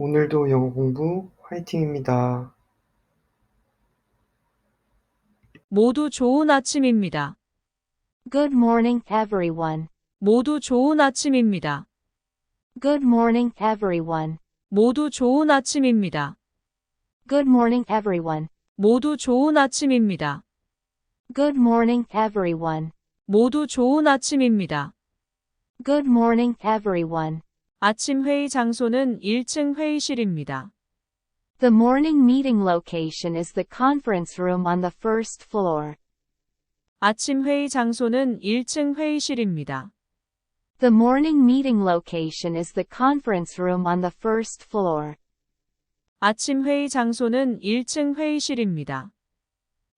오늘도 영어 공부 화이팅입니다. 모두 좋은 아침입니다. Good morning, everyone. 모두 좋은 아침입니다. Good morning, everyone. 모두 좋은 아침입니다. Good morning, everyone. 모두 좋은 아침입니다. Good morning, everyone. 모두 좋은 아침입니다. Good morning, everyone. 아침 회의 장소는 1층 회의실입니다. The morning meeting location is the conference room on the first floor. 아침 회의 장소는 1층 회의실입니다. The morning meeting location is the conference room on the first floor. 아침 회의 장소는 1층 회의실입니다.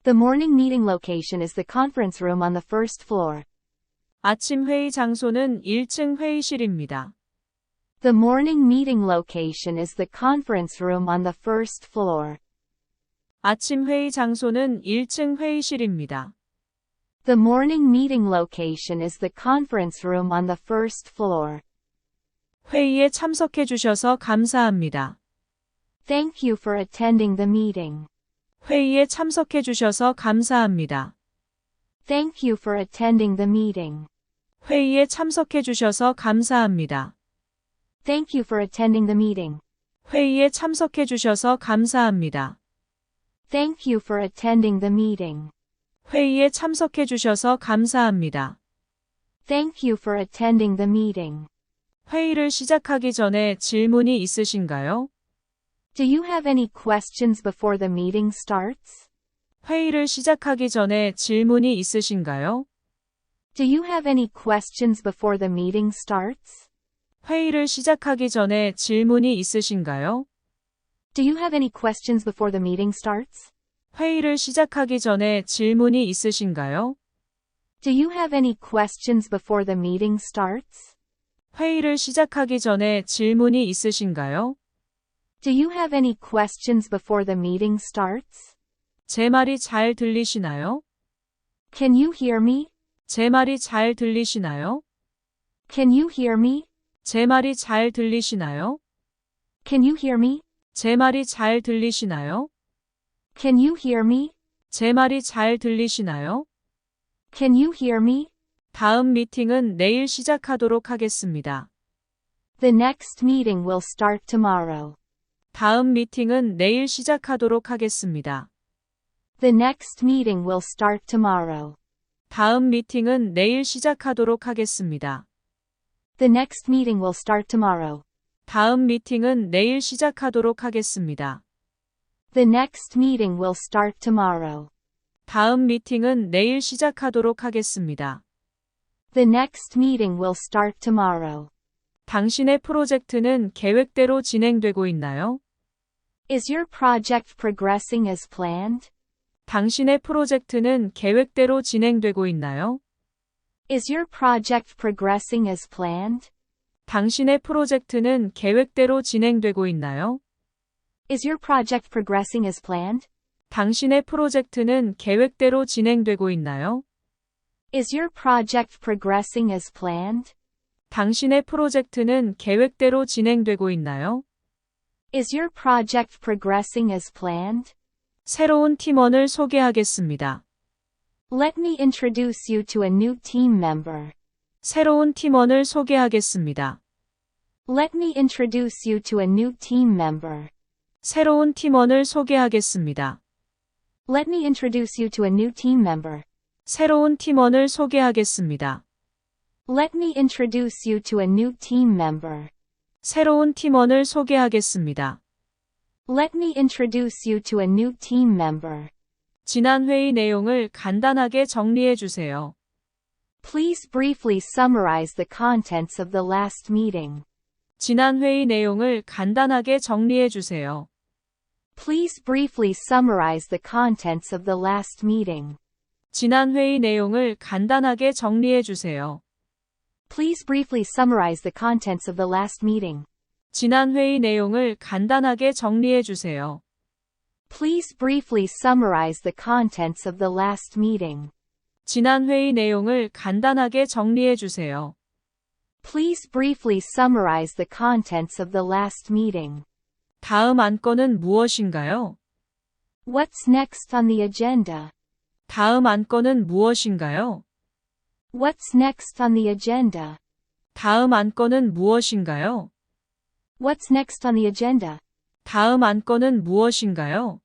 The morning meeting location is the conference room on the first floor. 아침 회의 장소는 1층 회의실입니다. The morning meeting location is the conference room on the first floor. 아침 회의 장소는 1층 회의실입니다. The morning meeting location is the conference room on the first floor. 회의에 참석해 주셔서 감사합니다. Thank you for attending the meeting. 회의에 참석해 주셔서 감사합니다. Thank you for attending the meeting. 회의에 참석해 주셔서 감사합니다. Thank you for attending the meeting. 회의에 참석해 주셔서 감사합니다. Thank you for attending the meeting. 회의에 참석해 주셔서 감사합니다. Thank you for attending the meeting. 회의를 시작하기 전에 질문이 있으신가요? Do you have any questions before the meeting starts? 회의를 시작하기 전에 질문이 있으신가요? Do you have any questions before the meeting starts? 회의를 시작하기 전에 질문이 있으신가요? Do you have any questions before the meeting starts? 회의를 시작하기 전에 질문이 있으신가요? Do you have any questions before the meeting starts? 회의를 시작하기 전에 질문이 있으신가요? Do you have any questions before the meeting starts? 제 말이 잘 들리시나요? Can you hear me? 제 말이 잘 들리시나요? Can you hear me? 제 말이 잘 들리시나요? Can you hear me? 제 말이 잘 들리시나요? Can you hear me? 제 말이 잘 들리시나요? Can you hear me? 다음 미팅은 내일 시작하도록 하겠습니다. The next meeting will start tomorrow. 다음 미팅은 내일 시작하도록 하겠습니다. The next meeting will start tomorrow. 다음 미팅은 내일 시작하도록 하겠습니다. The next meeting will start tomorrow. 다음 미팅은 내일 시작하도록 하겠습니다. The next meeting will start tomorrow. 다음 미팅은 내일 시작하도록 하겠습니다. The next meeting will start tomorrow. 당신의 프로젝트는 계획대로 진행되고 있나요? Is your project progressing as planned? 당신의 프로젝트는 계획대로 진행되고 있나요? Is your project progressing as planned? 당신의 프로젝트는 계획대로 진행되고 있나요? Is your project progressing as planned? 당신의 프로젝트는 계획대로 진행되고 있나요? Is your project progressing as planned? 당신의 프로젝트는 계획대로 진행되고 있나요? Is your project progressing as planned? 새로운 팀원을 소개하겠습니다. Let me introduce you to a new team member. 새로운 팀원을 소개하겠습니다. Let me introduce you to a new team member. 새로운 팀원을 소개하겠습니다. Let me introduce you to a new team member. 새로운 팀원을 소개하겠습니다. Let me introduce you to a new team member. 새로운 팀원을 소개하겠습니다. Let me introduce you to a new team member. 지난 회의 내용을 간단하게 정리해 주세요. Please briefly summarize the contents of the last meeting. 지난 회의 내용을 간단하게 정리해 주세요. Please briefly summarize the contents of the last meeting. 지난 회의 내용을 간단하게 정리해 주세요. Please briefly summarize the contents of the last meeting. 지난 회의 내용을 간단하게 정리해 주세요. Please briefly summarize the contents of the last meeting. 지난 회의 내용을 간단하게 정리해 주세요. Please briefly summarize the contents of the last meeting. 다음 안건은 무엇인가요? What's next on the agenda? 다음 안건은 무엇인가요? What's next on the agenda? 다음 안건은 무엇인가요? What's next on the agenda? 다음 안건은 무엇인가요?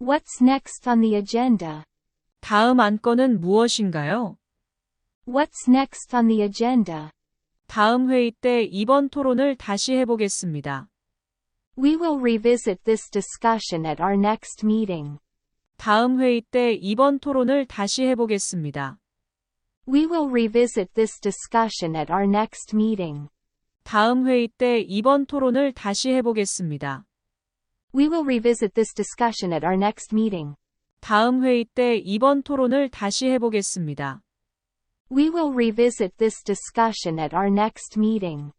What's next on the agenda? 다음 안건은 무엇인가요? What's next on the agenda? 다음 회의 때 이번 토론을 다시 해보겠습니다. We will revisit this discussion at our next meeting. 다음 회의 때 이번 토론을 다시 해보겠습니다. We will revisit this discussion at our next meeting. 다음 회의 때 이번 토론을 다시 해보겠습니다. We will revisit this discussion at our next meeting. 다음 회의 때 이번 토론을 다시 해보겠습니다. We will revisit this discussion at our next meeting.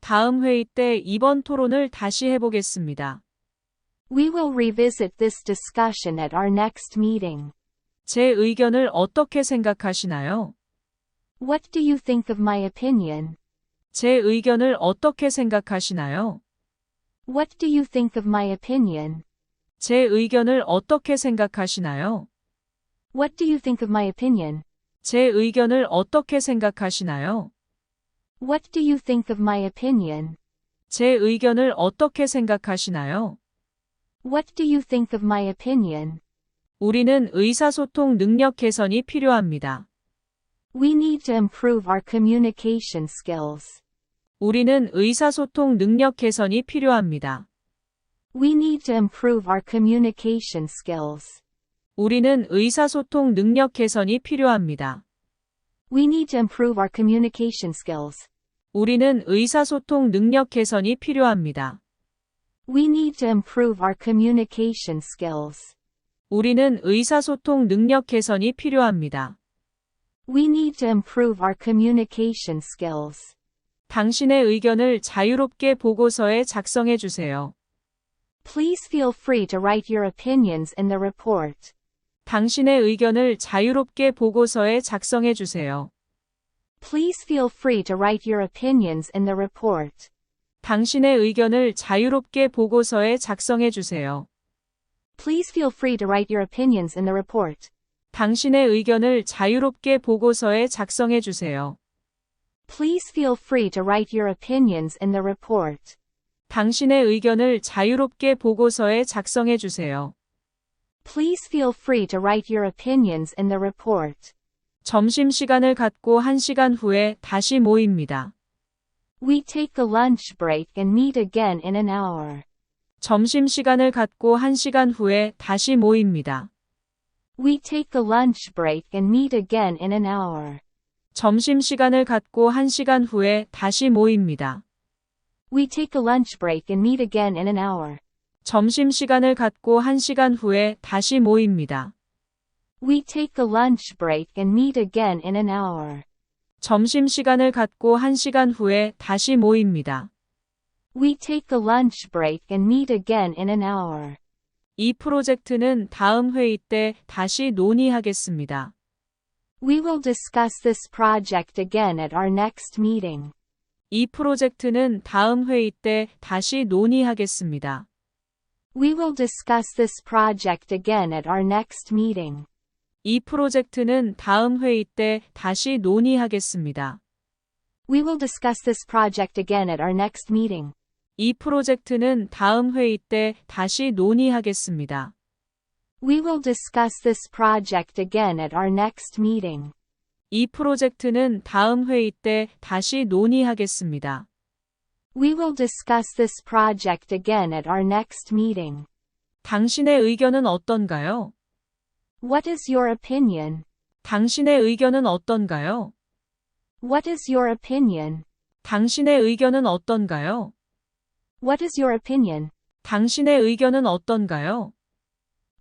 다음 회의 때 이번 토론을 다시 해보겠습니다. We will revisit this discussion at our next meeting. 제 의견을 어떻게 생각하시나요? What do you think of my opinion? 제 의견을 어떻게 생각하시나요? What do you think of my opinion? 제 의견을 어떻게 생각하시나요? What do you think of my opinion? 제 의견을 어떻게 생각하시나요? What do you think of my opinion? 제 의견을 어떻게 생각하시나요? What do you think of my opinion? 우리는 의사소통 능력 개선이 필요합니다. We need to improve our communication skills. 우리는 의사소통 능력 개선이 필요합니다. We need to improve our communication skills. 우리는 의사소통 능력 개선이 필요합니다. We need to improve our communication skills. 우리는 의사소통 능력 개선이 필요합니다. We need to improve our communication skills. 우리는 의사소통 능력 개선이 필요합니다. We need to improve our communication skills. 당신의 의견을 자유롭게 보고서에 작성해 주세요. Please feel free to write your opinions in the report. 당신의 의견을 자유롭게 보고서에 작성해 주세요. Please feel free to write your opinions in the report. 당신의 의견을 자유롭게 보고서에 작성해 주세요. Please feel free to write your opinions in the report. 당신의 의견을 자유롭게 보고서에 작성해 주세요. Please feel free to write your opinions in the report. 당신의 의견을 자유롭게 보고서에 작성해 주세요. Please feel free to write your opinions in the report. 점심시간을 갖고 1시간 후에 다시 모입니다. We take a lunch break and meet again in an hour. 점심시간을 갖고 1시간 후에 다시 모입니다. We take a lunch break and meet again in an hour. 점심시간을 갖고 1시간 후에 다시 모입니다. We take a lunch break and meet again in an hour. 점심시간을 갖고 1시간 후에 다시 모입니다. We take a lunch break and meet again in an hour. 점심시간을 갖고 1시간 후에 다시 모입니다. We take a lunch break and meet again in an hour. 이 프로젝트는 다음 회의 때 다시 논의하겠습니다. We will discuss this project again at our next meeting. 이 프로젝트는 다음 회의 때 다시 논의하겠습니다. We will discuss this project again at our next meeting. 이 프로젝트는 다음 회의 때 다시 논의하겠습니다. We will discuss this project again at our next meeting. 이 프로젝트는 다음 회의 때 다시 논의하겠습니다. We will discuss this project again at our next meeting. 이 프로젝트는 다음 회의 때 다시 논의하겠습니다. We will discuss this project again at our next meeting. 당신의 의견은 어떤가요? What is your opinion? 당신의 의견은 어떤가요? What is your opinion? 당신의 의견은 어떤가요? What is your opinion? 당신의 의견은 어떤가요?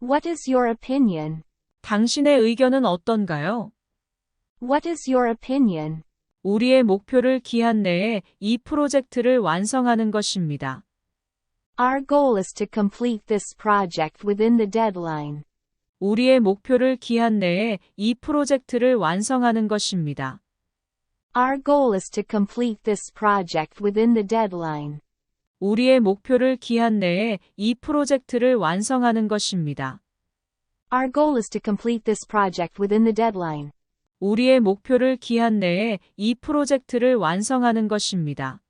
What is your opinion? 당신의 의견은 어떤가요? What is your opinion? 우리의 목표를 기한 내에 이 프로젝트를 완성하는 것입니다. Our goal is to complete this project within the deadline. 우리의 목표를 기한 내에 이 프로젝트를 완성하는 것입니다. Our goal is to complete this project within the deadline. 우리의 목표를 기한 내에 이 프로젝트를 완성하는 것입니다. Our goal is to complete this project within the deadline. 우리의 목표를 기한 내에 이 프로젝트를 완성하는 것입니다.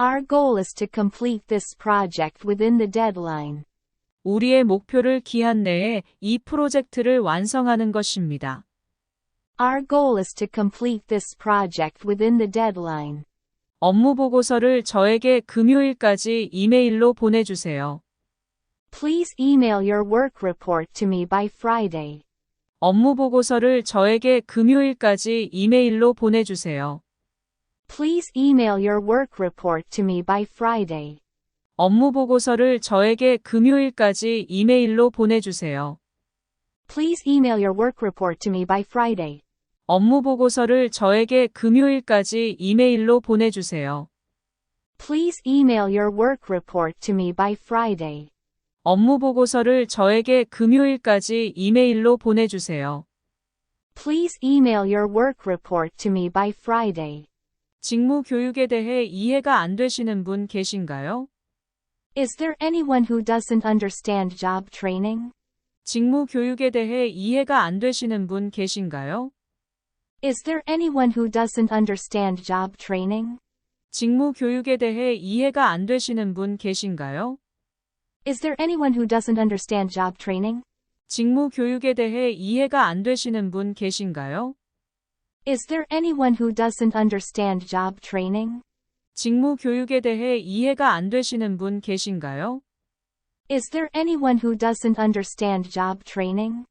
Our goal is to complete this project within the deadline. 우리의 목표를 기한 내에 이 프로젝트를 완성하는 것입니다. Our goal is to complete this project within the deadline. 업무 보고서를 저에게 금요일까지 이메일로 보내주세요. Please email your work report to me by Friday. 업무 보고서를 저에게 금요일까지 이메일로 보내주세요. Please email your work report to me by Friday. 업무 보고서를 저에게 금요일까지 이메일로 보내주세요. Please email your work report to me by Friday. 업무 보고서를 저에게 금요일까지 이메일로 보내주세요. Please email your work report to me by Friday. 업무 보고서를 저에게 금요일까지 이메일로 보내주세요. Please email your work report to me by Friday. 직무 교육에 대해 이해가 안 되시는 분 계신가요? Is there anyone who doesn't understand job training? 직무 교육에 대해 이해가 안 되시는 분 계신가요? Is there anyone who doesn't understand job training? 직무 교육에 대해 이해가 안 되시는 분 계신가요? Is there anyone who doesn't understand job training? 직무 교육에 대해 이해가 안 되시는 분 계신가요? Is there anyone who doesn't understand job training? 직무 교육에 대해 이해가 안 되시는 분 계신가요? Is there anyone who doesn't understand job training?